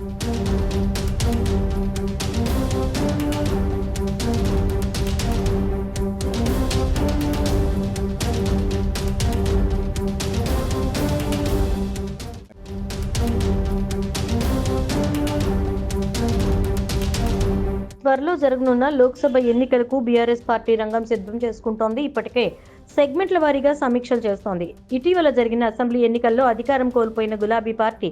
త్వరలో జరగనున్న లోక్సభ ఎన్నికలకు బీఆర్ఎస్ పార్టీ రంగం సిద్ధం చేసుకుంటోంది. ఇప్పటికే సెగ్మెంట్ల వారీగా సమీక్షలు చేస్తోంది. ఇటీవల జరిగిన అసెంబ్లీ ఎన్నికల్లో అధికారం కోల్పోయిన గులాబీ పార్టీ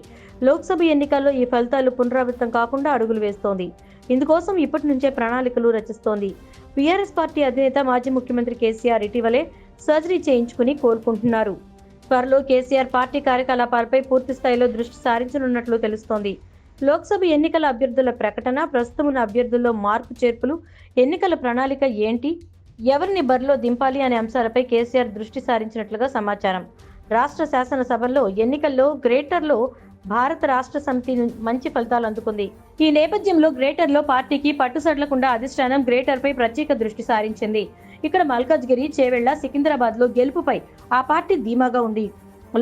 లోక్సభ ఎన్నికల్లో ఈ ఫలితాలు పునరావృతం కాకుండా అడుగులు వేస్తోంది. ఇందుకోసం ఇప్పటి నుంచే ప్రణాళికలు రచిస్తోంది. బీఆర్ఎస్ పార్టీ అధినేత మాజీ ముఖ్యమంత్రి కేసీఆర్ ఇటీవలే సర్జరీ చేయించుకుని కోలుకుంటున్నారు. త్వరలో కేసీఆర్ పార్టీ కార్యకలాపాలపై పూర్తి స్థాయిలో దృష్టి సారించనున్నట్లు తెలుస్తోంది. లోక్సభ ఎన్నికల అభ్యర్థుల ప్రకటన ప్రస్తుతం ఉన్న అభ్యర్థుల్లో మార్పు చేర్పులు ఎన్నికల ప్రణాళిక ఏంటి? ఎవరిని బరిలో దింపాలి అనే అంశాలపై కేసీఆర్ దృష్టి సారించినట్లుగా సమాచారం. రాష్ట్ర శాసనసభల్లో ఎన్నికల్లో గ్రేటర్లో భారత రాష్ట్ర సమితి మంచి ఫలితాలు అందుకుంది. ఈ నేపథ్యంలో గ్రేటర్లో పార్టీకి పట్టుసడలకుండా అధిష్టానం గ్రేటర్పై ప్రత్యేక దృష్టి సారించింది. ఇక్కడ మల్కాజ్గిరి చేవెళ్ళ సికింద్రాబాద్లో గెలుపుపై ఆ పార్టీ ధీమాగా ఉంది.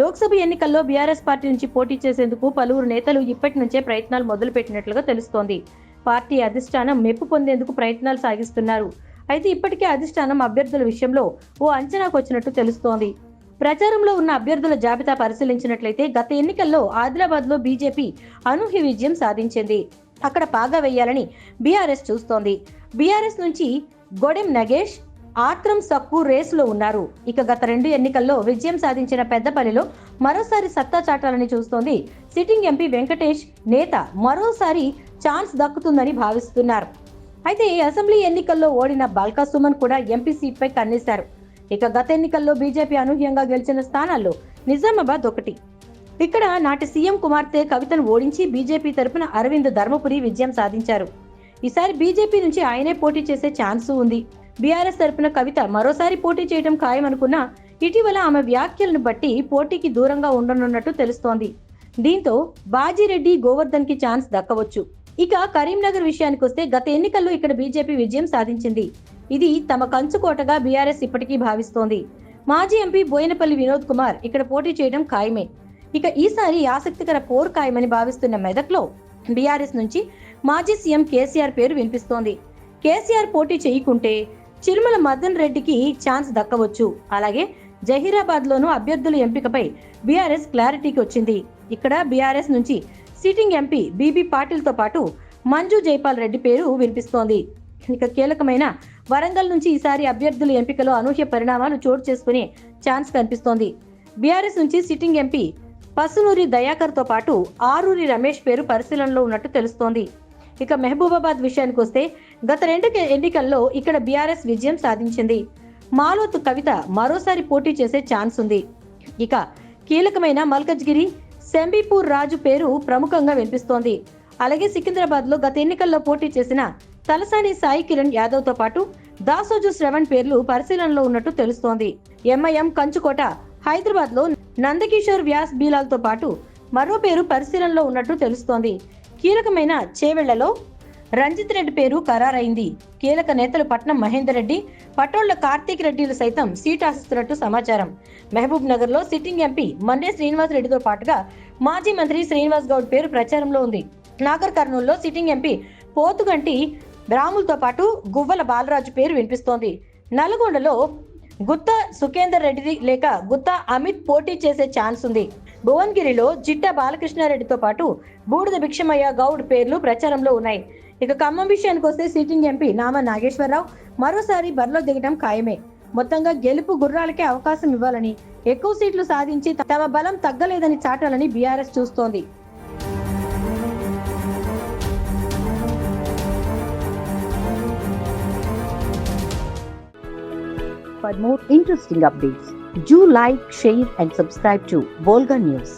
లోక్సభ ఎన్నికల్లో బీఆర్ఎస్ పార్టీ నుంచి పోటీ చేసేందుకు పలువురు నేతలు ఇప్పటి నుంచే ప్రయత్నాలు మొదలుపెట్టినట్లుగా తెలుస్తోంది. పార్టీ అధిష్టానం మెప్పు పొందేందుకు ప్రయత్నాలు సాగిస్తున్నారు. అయితే ఇప్పటికే అధిష్టానం అభ్యర్థుల విషయంలో ఓ అంచనాకు వచ్చినట్టు తెలుస్తోంది. ప్రచారంలో ఉన్న అభ్యర్థుల జాబితా పరిశీలించినట్లయితే గత ఎన్నికల్లో ఆదిలాబాద్లో బీజేపీ అనూహ్య విజయం సాధించింది. అక్కడ పాగా వేయాలని బీఆర్ఎస్ చూస్తోంది. బీఆర్ఎస్ నుంచి గొడెం నగేష్ ఆత్రం సక్కు రేసులో ఉన్నారు. ఇక గత రెండు ఎన్నికల్లో విజయం సాధించిన పెద్దపల్లిలో మరోసారి సత్తా చాటాలని చూస్తోంది సిట్టింగ్ ఎంపీ వెంకటేష్ నేత. మరోసారి ఛాన్స్ దక్కుతుందని భావిస్తున్నారు. అయితే ఈ అసెంబ్లీ ఎన్నికల్లో ఓడిన బాల్కా సుమన్ కూడా ఎంపీ సీట్పై కన్నేశారు. ఇక గత ఎన్నికల్లో బీజేపీ అనూహ్యంగా గెలిచిన స్థానాల్లో నిజామాబాద్ ఒకటి. ఇక్కడ నాటి సీఎం కుమార్తె కవితను ఓడించి బీజేపీ తరపున అరవింద్ ధర్మపురి విజయం సాధించారు. ఈసారి బీజేపీ నుంచి ఆయనే పోటీ చేసే ఛాన్సు ఉంది. బీఆర్ఎస్ తరపున కవిత మరోసారి పోటీ చేయడం ఖాయమనుకున్నా ఇటీవల ఆమె వ్యాఖ్యలను బట్టి పోటీకి దూరంగా ఉండనున్నట్టు తెలుస్తోంది. దీంతో బాజిరెడ్డి గోవర్ధన్కి ఛాన్స్ దక్కవచ్చు. ఇక కరీంనగర్ విషయానికి వస్తే గత ఎన్నికల్లో ఇక్కడ బీజేపీ విజయం సాధించింది. ఇది తమ కంచుకోటగా బీఆర్ఎస్ ఇప్పటికీ భావిస్తోంది. మాజీ ఎంపీ బోయినపల్లి వినోద్ కుమార్ ఇక్కడ పోటీ చేయడం ఖాయమే. ఇక ఈసారి ఆసక్తికర పోరు ఖాయమని భావిస్తున్న మెదక్లో బీఆర్ఎస్ నుంచి మాజీ సీఎం కేసీఆర్ పేరు వినిపిస్తోంది. కేసీఆర్ పోటీ చేయకుంటే చిరుమల మదన్ రెడ్డికి ఛాన్స్ దక్కవచ్చు. అలాగే జహీరాబాద్ లోను అభ్యర్థుల ఎంపికపై బీఆర్ఎస్ క్లారిటీకి వచ్చింది. ఇక్కడ బీఆర్ఎస్ నుంచి సిట్టింగ్ ఎంపీ బీబీ పాటిల్తో పాటు మంజు జైపాల్ రెడ్డి పేరు వినిపిస్తోంది. ఇక కీలకమైన వరంగల్ నుంచి ఈసారి అభ్యర్థుల ఎంపికలో అనూహ్య పరిణామాలు చోటు చేసుకునే ఛాన్స్ కనిపిస్తోంది. బీఆర్ఎస్ నుంచి సిట్టింగ్ ఎంపీ పసునూరి దయాకర్తో పాటు ఆరూరి రమేష్ పేరు పరిశీలనలో ఉన్నట్టు తెలుస్తోంది. ఇక మహబూబాబాద్ విషయానికి వస్తే గత రెండు ఎన్నికల్లో ఇక్కడ బీఆర్ఎస్ విజయం సాధించింది. మాలోతు కవిత మరోసారి పోటీ చేసే ఛాన్స్ ఉంది. ఇక కీలకమైన మల్కజ్గిరి శంబీపూర్ రాజు పేరు ప్రముఖంగా వినిపిస్తోంది. అలాగే సికింద్రాబాద్లో గత ఎన్నికల్లో పోటీ చేసిన తలసాని సాయి కిరణ్ యాదవ్తో పాటు దాసోజు శ్రవణ్ పేర్లు పరిశీలనలో ఉన్నట్టు తెలుస్తోంది. ఎంఐఎం కంచుకోట హైదరాబాద్లో నందకిషోర్ వ్యాస్ బీలాల్తో పాటు మరో పేరు పరిశీలనలో ఉన్నట్టు తెలుస్తోంది. కీలకమైన చేవెళ్ళలో రంజిత్ రెడ్డి పేరు ఖరారైంది. కీలక నేతలు పట్నం మహేందర్ రెడ్డి పటోళ్ళ కార్తీక్ రెడ్డిలు సైతం సీట్ ఆశిస్తున్నట్టు సమాచారం. మహబూబ్ నగర్లో సిట్టింగ్ ఎంపీ మన్నే శ్రీనివాస్ రెడ్డితో పాటుగా మాజీ మంత్రి శ్రీనివాస్ గౌడ్ పేరు ప్రచారంలో ఉంది. నాగర్ కర్నూలులో సిట్టింగ్ ఎంపీ పోతుగంటి రాములతో పాటు గువ్వల బాలరాజు పేరు వినిపిస్తోంది. నల్గొండలో గుత్తా సుఖేందర్ రెడ్డి లేక గుత్తా అమిత్ పోటీ చేసే ఛాన్స్ ఉంది. భువన్గిరిలో జిట్టా బాలకృష్ణారెడ్డితో పాటు బూడిద భిక్షమయ్య గౌడ్ పేర్లు ప్రచారంలో ఉన్నాయి. ఇక ఖమ్మం విషయానికి వస్తే సిట్టింగ్ ఎంపీ నామా నాగేశ్వరరావు మరోసారి బరిలో దిగడం ఖాయమే మొత్తంగా గెలుపు గుర్రాలకే అవకాశం ఇవ్వాలని ఎక్కువ సీట్లు సాధించి తమ బలం తగ్గలేదని చాటాలని బీఆర్ఎస్ చూస్తోంది For more interesting updates, do like, share, and subscribe to Volga News.